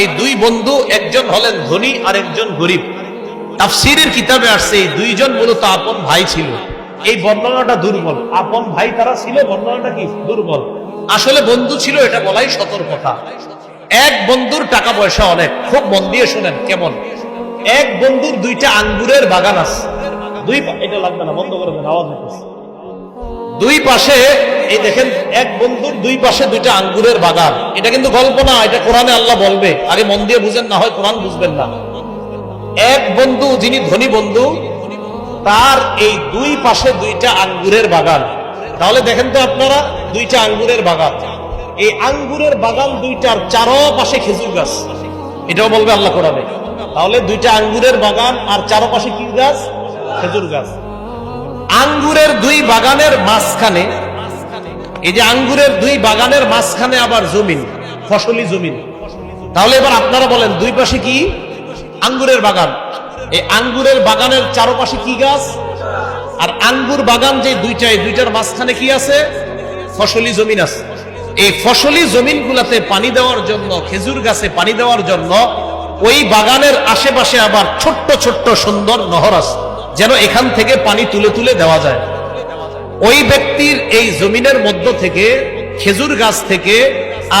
এই দুই বন্ধু, একজন হলেন ধনী আর একজন গরিব। তাফসিরের কিতাবে আসছে, এই দুইজন মূলত আপন ভাই ছিল। এই বর্ণনাটা দুর্বল। আপন ভাই তারা ছিল, বর্ণনাটা কি? দুর্বল। আসলে বন্ধু ছিল, এটা বলাই সতর্কতা। এক বন্ধুর টাকা পয়সা অনেক, খুব মন দিয়ে শুনেন, কেমন? এক বন্ধুর দুইটা আঙ্গুরের বাগান আছে। দুই এটা লাগবে না, বন্ধ করে আওয়াজ হইতেছে। দুই পাশে, এই দেখেন, এক বন্ধুর দুই পাশে দুইটা আঙ্গুরের বাগান। এটা কিন্তু গল্প না, এটা কোরআনে আল্লাহ বলবে। আগে মন দিয়ে বুঝেন, না হয় কোরআন বুঝবেন না। এক বন্ধু, যিনি ধনী বন্ধু, তার এই দুই পাশে দুইটা আঙ্গুরের বাগান। তাহলে দেখেন তো আপনারা, দুইটা আঙ্গুরের বাগান। এই আঙ্গুরের বাগান দুইটার চারো পাশে খেজুর গাছ। এটাও বলবে আল্লাহ কোরআনে। তাহলে দুইটা আঙ্গুরের বাগান আর চারো পাশে কি গাছ? খেজুর গাছ। আঙ্গুরের দুই বাগানের মাঝখানে, এই যে আঙ্গুরের দুই বাগানের মাঝখানে আবার জমিন, ফসলি জমিন। তাহলে এবার আপনারা বলেন, দুই পাশে কি? আঙ্গুরের বাগান। এই আঙ্গুরের বাগানের চারপাশে কি গাছ? আর আঙ্গুর বাগান যে দুইটা, এই দুইটার মাঝখানে কি আছে? ফসলি জমিন আছে। এই ফসলি জমিনগুলাতে পানি দেওয়ার জন্য, খেজুর গাছে পানি দেওয়ার জন্য, ওই বাগানের আশেপাশে আবার ছোট্ট ছোট্ট, সুন্দর নহর আছে। যেন এখান থেকে পানি তুলে তুলে দেওয়া যায়। ওই ব্যক্তির এই জমিনের মধ্য থেকে, খেজুর গাছ থেকে,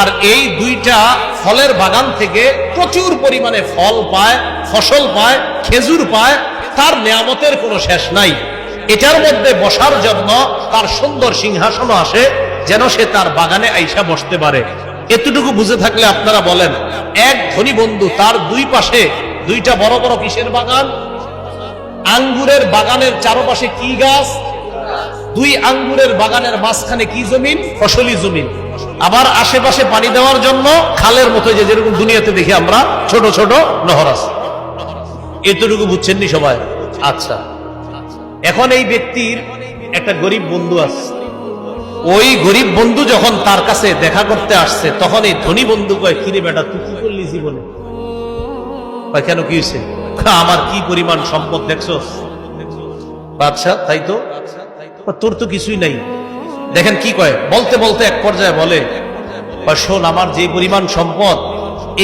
আর এই দুইটা ফলের বাগান থেকে প্রচুর পরিমাণে ফল পায়, ফসল পায়, খেজুর পায়, তার নিয়ামতের কোনো শেষ নাই। এটার মধ্যে বসার জন্য তার সুন্দর সিংহাসন আসে, যেন সে তার বাগানে আইসা বসতে পারে। এতটুকু বুঝে থাকলে আপনারা বলেন, এক ধনী বন্ধু তার দুই পাশে দুইটা বড় বড় কিসের বাগান আঙ্গুরের বাগানের চারপাশে কি গাছ? দুই আঙ্গুরের বাগানের মাঝখানে কি জমিন? ফসলি জমিন। আবার আশেপাশে পানি দেওয়ার জন্য খালের মতো যে যেরকম দুনিয়াতে দেখি আমরা, ছোট ছোট নহর আছে। এতটুকু বুঝছেন নি সবাই? আচ্ছা। এখন এই ব্যক্তির একটা গরিব বন্ধু আছে। ওই গরিব বন্ধু যখন তার কাছে দেখা করতে আসছে, তখন এই ধনী বন্ধু কয়, কিরে বেটা, তুই কি করলি জীবনে? কেন কি হয়েছে? আমার কি পরিমাণ সম্পদ দেখছস বাদশাহ, তাই তো? তোর তো কিছুই নাই। দেখেন কি কয়? বলতে বলতে এক পর্যায়ে বলে শোন, আমার যে পরিমাণ সম্পদ,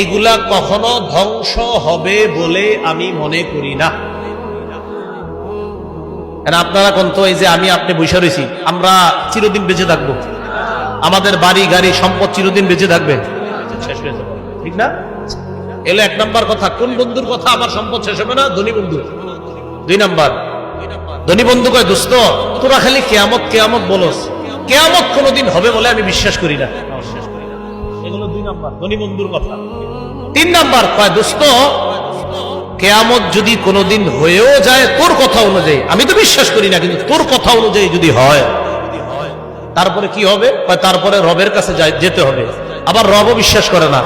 এগুলা কখনো ধ্বংস হবে বলে আমি মনে করি না। আপনারা কোন তো এই যে আমি আপনি বসে রয়েছি, আমরা চিরদিন বেঁচে থাকব। আমাদের বাড়ি, গাড়ি, সম্পদ চিরদিন বেঁচে থাকবে। শেষ হয়ে যাবে ঠিক না? এলো এক নাম্বার কথা, কোন বন্ধুর কথা আমার সম্পদ শেষ হবে না? ধনী বন্ধু। দুই নাম্বার। ধনী বন্ধু কয়, দোস্ত, তোরা খালি কেয়ামত কেয়ামত বলস। কেয়ামত কোনোদিন হবে বলে আমি বিশ্বাস করি না। এগুলো দুই নাম্বার, ধনী বন্ধুর কথা। তিন নাম্বার কয়, দোস্ত, কেয়ামত যদি কোনোদিন হয়েও যায়, তোর কথা অনুযায়ী, আমি তো বিশ্বাস করি না, কিন্তু তোর কথা অনুযায়ী যদি হয়, তারপরে কি হবে? তারপরে রবের কাছে যেতে হবে। আবার রবও বিশ্বাস করে না।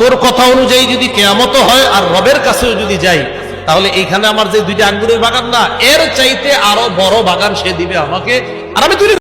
তোর কথা অনুযায়ী যদি কেয়ামত হয় আর রবের কাছেও যদি যাই, তাহলে এইখানে আমার যে দুইটা আঙ্গুরের বাগান না, এর চাইতে আরও বড় বাগান সে দিবে আমাকে, আর আমি